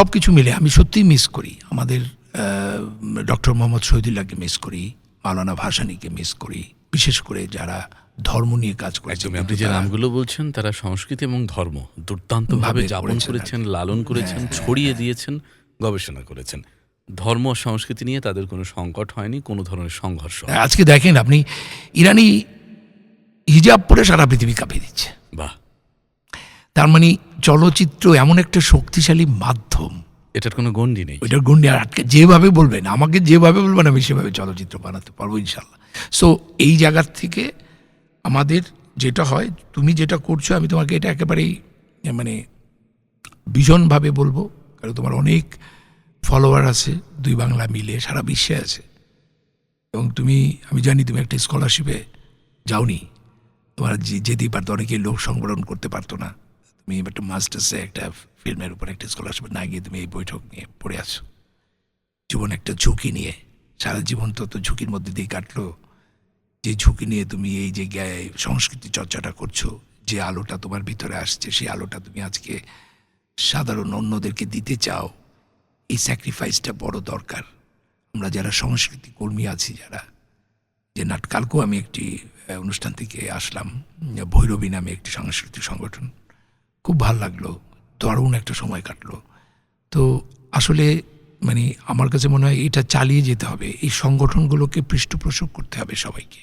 সব কিছু মিলে আমি সত্যিই মিস করি। আমাদের ডক্টর মোহাম্মদ শহীদুল্লাহকে মিস করি মাওলানা ভাসানীকে মিস করি বিশেষ করে যারা ধর্ম নিয়ে কাজ করেছে। একদমই আপনি যে নামগুলো বলছেন তারা সংস্কৃতি এবং ধর্ম দুর্দান্ত ভাবে ভাবে যাপন করেছেন করেছেন লালন করেছেন ছড়িয়ে দিয়েছেন গবেষণা করেছেন। ধর্ম সংস্কৃতি নিয়ে তাদের কোনো সংকট হয়নি কোনো ধরনের সংঘর্ষ হয়নি। আজকে দেখেন আপনি ইরানি হিজাব পরে সারা পৃথিবী কাঁপিয়ে দিচ্ছে। বাহ। তার মানে চলচ্চিত্র এমন একটা শক্তিশালী মাধ্যম। এটার কোনো গণ্ডি নেই। ওইটার গন্ডি আর আটকে যেভাবে বলবেন আমাকে যেভাবে বলবেন আমি সেভাবে চলচ্চিত্র বানাতে পারব ইনশাল্লাহ। সো এই জায়গার থেকে আমাদের যেটা হয় তুমি যেটা করছ আমি তোমাকে এটা একেবারেই মানে ভীষণভাবে বলব কারণ তোমার অনেক ফলোয়ার আছে দুই বাংলা মিলে সারা বিশ্বে আছে। এবং তুমি আমি জানি তুমি একটা স্কলারশিপে যাওনি। তোমার যে- যেতেই পারতো অনেকে লোক সংবরণ করতে পারতো না। তুমি একটা মাস্টার্সে একটা ফিল্মের উপর একটা স্কলারশিপ না গিয়ে তুমি এই বৈঠক নিয়ে পড়ে আছো। জীবন একটা ঝুঁকি নিয়ে, সারা জীবন তো তো ঝুঁকির মধ্যে দিয়ে কাটলো। যে ঝুঁকি নিয়ে তুমি এই যে সংস্কৃতি চর্চাটা করছ, যে আলোটা তোমার ভিতরে আসছে, সেই আলোটা তুমি আজকে সাধারণ অন্যদেরকে দিতে চাও, এই স্যাক্রিফাইসটা বড় দরকার। আমরা যারা সংস্কৃতি কর্মী আছি যারা, যে নাট কালকেও আমি একটি অনুষ্ঠান থেকে আসলাম, ভৈরবী নামে একটি সাংস্কৃতিক সংগঠন। খুব ভালো লাগল। দারুণ একটা সময় কাটলো। তো আসলে মানে আমার কাছে মনে হয় এটা চালিয়ে যেতে হবে। এই সংগঠনগুলোকে পৃষ্ঠপোষক করতে হবে সবাইকে।